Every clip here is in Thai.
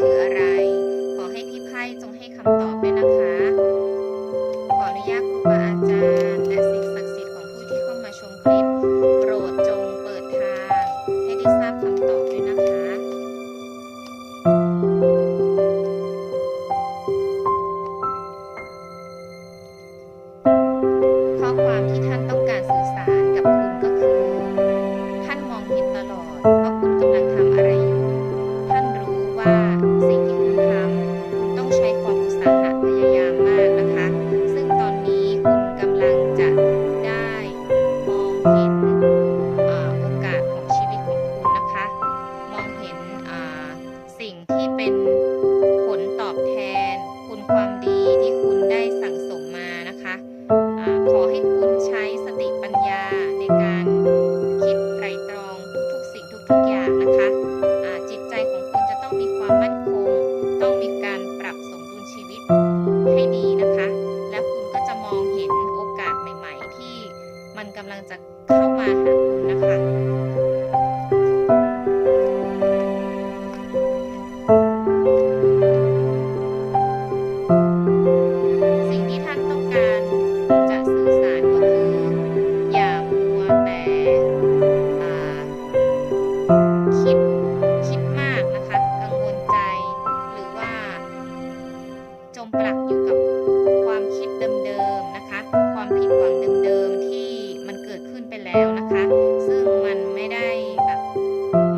คืออะไร ขอให้พี่ไพ่จงให้คำตอบด้วยนะคะ ขออนุญาต สิ่งที่เป็นผลตอบแทน คุณความดีที่คุณได้สั่งสมมานะคะอะขอให้คุณใช้สติปัญญาในการคิดไตรตรองทุกๆสิ่งทุกๆอย่างนะคะะจิตใจของคุณจะต้องมีความมั่นคง ต้องมีการปรับสมดุลชีวิตให้ดีนะคะ และคุณก็จะมองเห็นโอกาสใหม่ ๆ ที่มันกำลังจะเข้ามาหาคุณนะคะ คิดคิดมากนะคะ กังวลใจ หรือว่า จมปลักอยู่กับความคิดเดิมๆนะคะ ความผิดหวังเดิมๆที่มันเกิดขึ้นไปแล้วนะคะ ซึ่งมันไม่ได้แบบ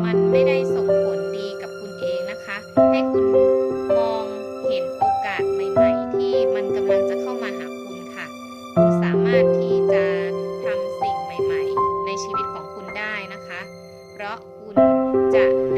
มันไม่ได้ส่งผลดีกับคุณเองนะคะ ให้คุณมองเห็นโอกาสใหม่ ๆ ที่มันกำลังจะเข้ามาหาคุณค่ะ คุณสามารถที่จะ 在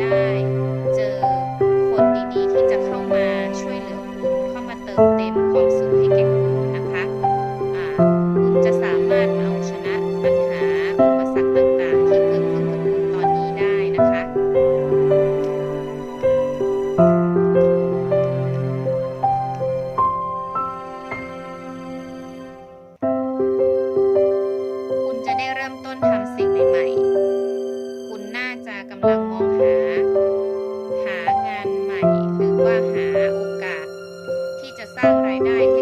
99